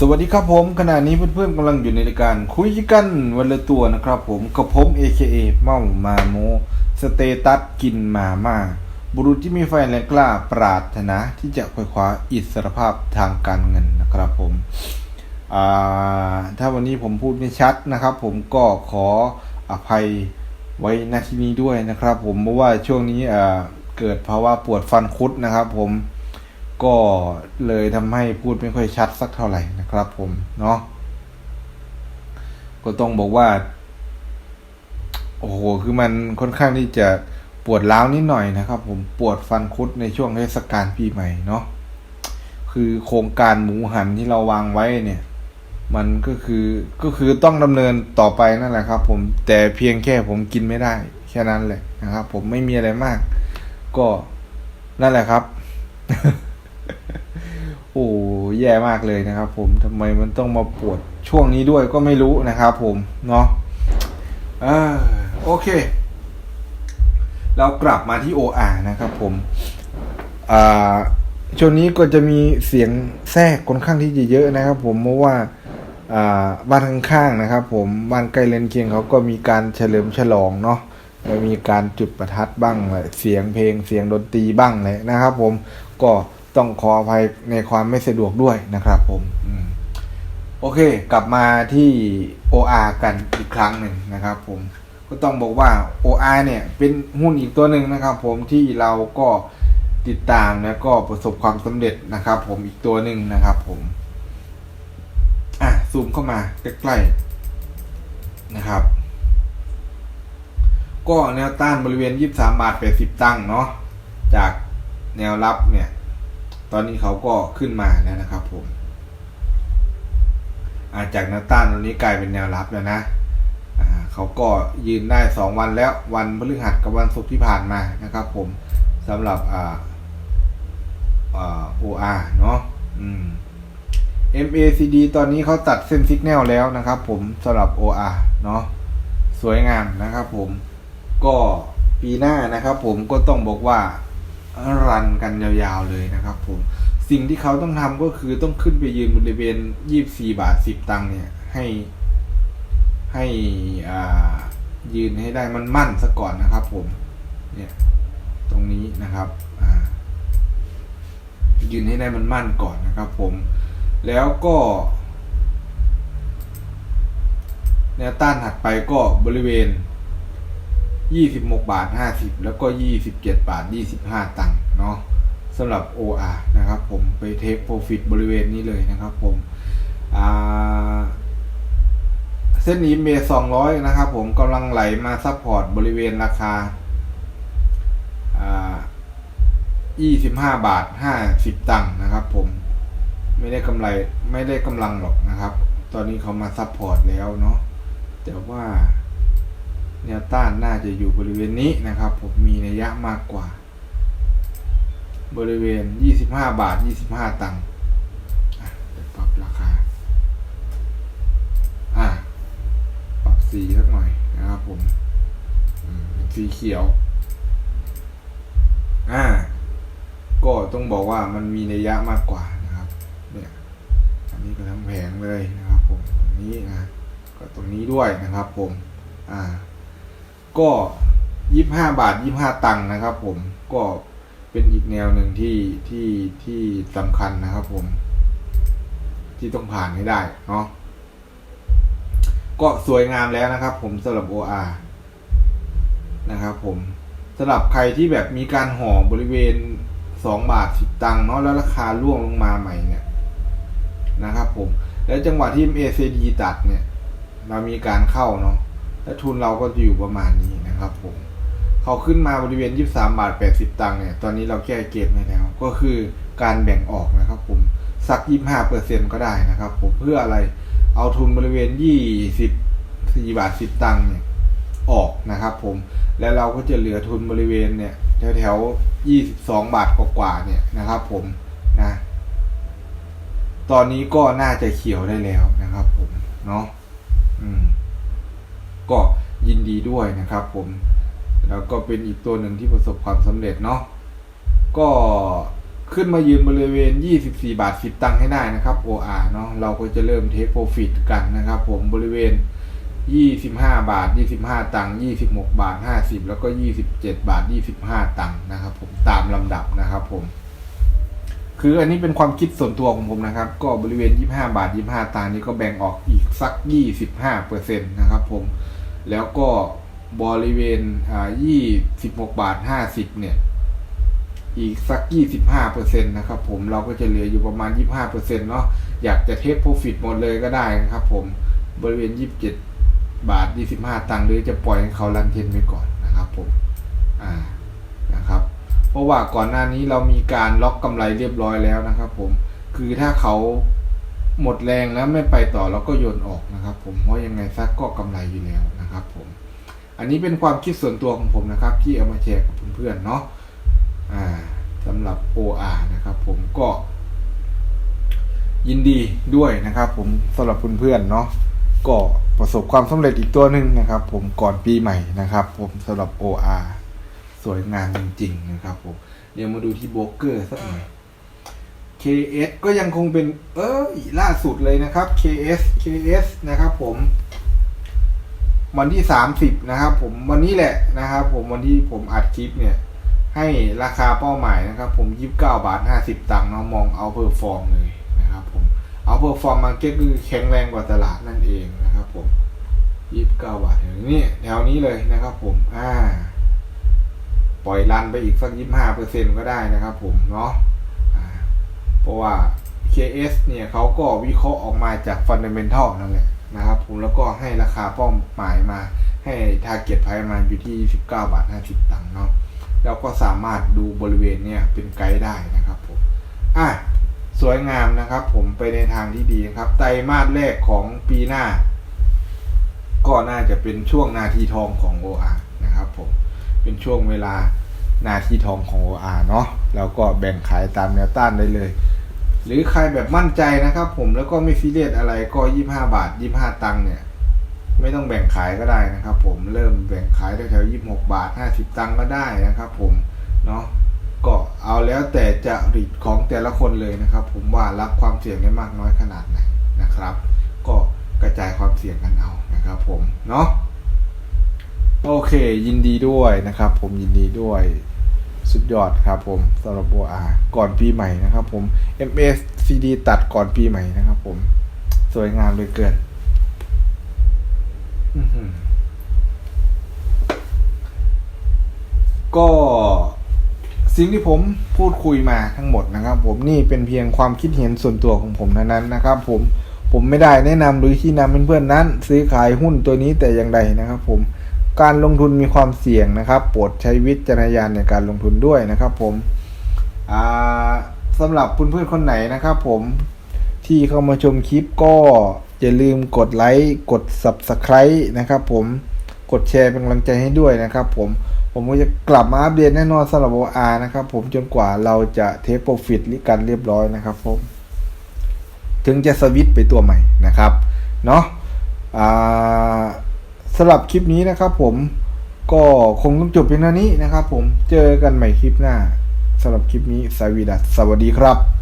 สวัสดีครับผมขณะนี้เพื่อนๆกำลังอยู่ในรายการคุยกันวันละตัวนะครับผมกับผม AKA เมามาโม สเตตัสกินมาม่าบุรุษที่มีไฟแรงกล้าปรารถนาที่จะควยคว้าอิสรภาพทางการเงินนะครับผมถ้าวันนี้ผมพูดไม่ชัดนะครับ ผมก็ขออภัยไว้ณที่นี้ด้วยนะครับ ผมเพราะว่าช่วงนี้เกิดภาวะปวดฟันคุดนะครับ ผม ก็เลยทำให้พูดไม่ค่อยชัดสักเท่าไหร่นะครับผมเนาะก็ต้องบอกว่า โอ้โห คือมันค่อนข้างที่จะปวดร้าวนิดหน่อยนะครับ ผมปวดฟันคุดในช่วงเทศกาลปีใหม่เนาะคือโครงการหมูหันที่เราวางไว้เนี่ย มันก็คือก็คือต้องดำเนินต่อไปนั่นแหละครับ ผมแต่เพียงแค่ผมกินไม่ได้ แค่นั้นแหละนะครับ ผมไม่มีอะไรมาก ก็นั่นแหละครับ แย่มากเลยนะครับ ผมทำไมมันต้องมาปวดช่วงนี้ด้วยก็ไม่รู้นะครับ ผมเนาะอโอเค เรากลับมาที่ OR นะครับ ผมช่วงนี้ก็จะมีเสียงแทรกค่อนข้างที่จะเยอะนะครับ ผมเพราะว่าบ้านข้างๆนะครับ ผมบ้านใกล้เรือนเคียงเขาก็มีการเฉลิมฉลองเนาะมีการจุดประทัดบ้างแหละเสียงเพลงเสียงดนตรีบ้างเลยนะครับ ผมก็ ต้องขออภัยในความไม่สะดวกด้วยนะครับผมโอเค กลับมาที่ OR กันอีกครั้งหนึ่งนะครับผมก็ต้องบอกว่า OR เนี่ยเป็นหุ้นอีกตัวหนึ่งนะครับผมที่เราก็ติดตามแล้วก็ประสบความสำเร็จนะครับ ผมอีกตัวหนึ่งนะครับผมอะซูมเข้ามาใกล้ๆนะครับ ก็แนวต้านบริเวณ 23 บาท 80 ตังค์เนาะจากแนวรับเนี่ย ตอนนี้เขาก็ขึ้นมาแล้วนะครับผมอาจากแนวต้านตรงนี้กลายเป็นแนวรับแล้วนะเขาก็ยืนได้ 2 วันแล้ววันพฤหัสกับวันศุกร์ที่ผ่านมานะครับผมสำหรับอ่าอ่า OR เนาะอืม MACD ตอนนี้เขาตัดเส้นสัญญาณแล้วนะครับผมสำหรับ OR เนาะสวยงามนะครับผมก็ปีหน้านะครับผมก็ต้องบอกว่า รันกันยาวๆเลยนะครับผมสิ่งที่เขาต้องทำก็คือต้องขึ้นไปยืนบริเวณ24บาท10ตังค์เนี่ยให้ให้อ่ายืนให้ได้มันมั่นซะก่อนนะครับผมเนี่ยตรงนี้นะครับอ่ายืนให้ได้มันมั่นก่อนนะครับผม แล้วก็แนวต้านถัดไปก็บริเวณ 26บหกบาท50แล้วก็27บเจ็ดบาท25ตังค์เนาะสำหรับ OR นะครับผมไปเทคโปรฟิตบริเวณนี้เลยนะครับผมเส้นนี้เม200นะครับผมกำลังไหลมาซัพพอร์ตบริเวณราคาอ่า25บาท50ตังค์นะครับผมไม่ได้กำไรไม่ได้กำลังหรอกนะครับ ตอนนี้เขามาซัพพอร์ตแล้วเนาะแต่ว่า แนวต้านน่าจะอยู่บริเวณนี้นะครับ ผมมีนัยยะมากกว่า บริเวณ 25 บาท 25 ตังค์เดี๋ยวปรับราคา อะ ปรับสีสักหน่อยนะครับผมสีเขียว อ่า ก็ต้องบอกว่ามันมีนัยยะมากกว่านะครับ เนี่ย อันนี้ก็ทั้งแผงเลยนะครับผมตรงนี้นะ ก็ตรงนี้ด้วยนะครับผม อ่า ก็ยี่ห้าบาทยี่ห้าตังค์นะครับผมก็เป็นอีกแนวหนึ่งที่ที่ที่สำคัญนะครับผม ที่ต้องผ่านให้ได้เนาะก็สวยงามแล้วนะครับ ผมสำหรับ OR นะครับผมสำหรับใครที่แบบมีการห่อบริเวณสองบาทสิบตังค์เนาะแล้วราคาร่วงลงมาใหม่เนี่ยนะครับผม แล้วจังหวะที่ MACD ตัดเนี่ย เรามีการเข้าเนาะ และทุนเราก็จะอยู่ประมาณนี้นะครับผมเขาขึ้นมาบริเวณ 23 บาท 80 ตังค์เนี่ย ตอนนี้เราแก้เกมให้แล้ว ก็คือการแบ่งออกนะครับผม สัก 25%ก็ได้นะครับผม เพื่ออะไร เอาทุนบริเวณ 24 บาท 10 ตังค์เนี่ยออกนะครับผม แล้วเราก็จะเหลือทุนบริเวณเนี่ยแถวแถวๆ22 บาทกว่าๆเนี่ยนะครับผมนะ ตอนนี้ก็น่าจะเขียวได้แล้วนะครับผม เนาะ อืม ก็ยินดีด้วยนะครับผม แล้วก็เป็นอีกตัวหนึ่งที่ประสบความสำเร็จเนาะก็ขึ้นมายืนบริเวณ 24 บาท 10 ตังค์ให้ได้นะครับ OR เนาะเราก็จะเริ่มเทคโปรฟิตกันนะครับ ผมบริเวณ 25 บาท 25 ตังค์ 26 บาท 50 แล้วก็ 27 บาท 25 ตังค์นะครับ ผมตามลำดับนะครับผม คืออันนี้เป็นความคิดส่วนตัวของผมนะครับ ก็บริเวณ 25 บาท 25 ตังค์นี้ก็แบ่งออกอีกสัก 25เปอร์เซ็นต์นะครับผม แล้วก็บริเวณอ่า26บาท50เนี่ยอีกสัก 25%นะครับผมเราก็จะเหลืออยู่ประมาณ 25%เนาะอยากจะเทคโปรฟิตหมดเลยก็ได้นะครับผมบริเวณ 27 บาท 25 ตังค์หรือจะปล่อยให้เขารันเทนไปก่อนนะครับผมอ่านะครับ เพราะว่าก่อนหน้านี้เรามีการล็อกกำไรเรียบร้อยแล้วนะครับผมคือถ้าเขา หมดแรงแล้วไม่ไปต่อเราก็โยนออกนะครับผมเพราะยังไงซักก็กำไรอยู่แล้วนะครับผมอันนี้เป็นความคิดส่วนตัวของผมนะครับ ที่เอามาแชร์กับเพื่อนๆเนาะอ่าสำหรับ OR นะครับผมก็ยินดีด้วยนะครับ ผมสำหรับเพื่อนๆเนาะก็ประสบความสำเร็จอีกตัวหนึ่งนะครับ ผมก่อนปีใหม่นะครับ ผมสำหรับ OR สวยงามจริงๆนะครับผมเดี๋ยวมาดูที่โบรกเกอร์สักหน่อย KS ก็ยังคงเป็นเอ้ยล่าสุดเลยนะครับ KS KS นะครับผมวันที่30นะครับ ผมวันนี้แหละนะครับ ผมวันที่ผมอัดคลิปเนี่ย ให้ราคาเป้าหมายนะครับ ผม29บาท50ตังค์เนาะมองเอาเพอร์ฟอร์มเลยนะครับ ผมเอาเพอร์ฟอร์มมาเก็ตคือแข็งแรงกว่าตลาดนั่นเองนะครับ ผม29บาทนี่แถวนี้เลยนะครับ ผมอ่า ปล่อยรันไปอีกสัก25%ก็ได้นะครับ ผมเนาะ เพราะว่า KS เนี่ยเขาก็วิเคราะห์ออกมาจากฟันเดเมนทัลนั่นแหละนะครับผมแล้วก็ให้ราคาเป้าหมายมาให้ทาร์เก็ตไพมาอยู่ที่ 19 บาท 50 ตังค์เนาะแล้วก็สามารถดูบริเวณเนี่ยเป็นไกด์ได้นะครับผมอะสวยงามนะครับผมไปในทางที่ดีนะครับ ไตรมาสแรกของปีหน้า ก็น่าจะเป็นช่วงนาทีทองของ OR นะครับผมเป็นช่วงเวลานาทีทองของ OR เนาะแล้วก็แบ่งขายตามแนวต้านได้เลย หรือใครแบบมั่นใจนะครับ ผมแล้วก็ไม่ซีเรียสอะไรก็25บาท25ตังค์เนี่ย ไม่ต้องแบ่งขายก็ได้นะครับ ผมเริ่มแบ่งขายแถวๆยี่สิบหกบาทห้าสิบตังค์ก็ได้นะครับ ผมเนาะก็เอาแล้วแต่จะริตของแต่ละคนเลยนะครับ ผมว่ารับความเสี่ยงได้มากน้อยขนาดไหนนะครับ ก็กระจายความเสี่ยงกันเอานะครับ ผมเนาะโอเค ยินดีด้วยนะครับ ผมยินดีด้วย สุดยอดครับผมสำหรับ OR ก่อนปีใหม่นะครับผม MSCD ตัดก่อนปีใหม่นะครับผม สวยงามเลยเกินก็สิ่งที่ผมพูดคุยมาทั้งหมดนะครับ ผมนี่เป็นเพียงความคิดเห็นส่วนตัวของผมเท่านั้นนะครับ ผมผมไม่ได้แนะนำหรือที่นำเพื่อนๆนั้น ซื้อขายหุ้นตัวนี้แต่อย่างใดนะครับ ผม การลงทุนมีความเสี่ยงนะครับ โปรดใช้วิจารณญาณในการลงทุนด้วยนะครับ ผมสำหรับเพื่อนๆคนไหนนะครับ ผมที่เข้ามาชมคลิปก็อย่าลืมกดไลค์กด Subscribe นะครับ ผมกดแชร์เป็นกำลังใจให้ด้วยนะครับ ผมผมก็จะกลับมาอัปเดตแน่นอนสำหรับ OR นะครับผมจนกว่าเราจะเทปโปรฟิตกันเรียบร้อยนะครับผมถึงจะสวิตไปตัวใหม่นะครับเนาะอ่า สำหรับคลิปนี้นะครับผมก็คงต้องจบเพียงเท่านี้นะครับผมเจอกันใหม่คลิปหน้าสำหรับคลิปนี้สวีดัสสวัสดีครับ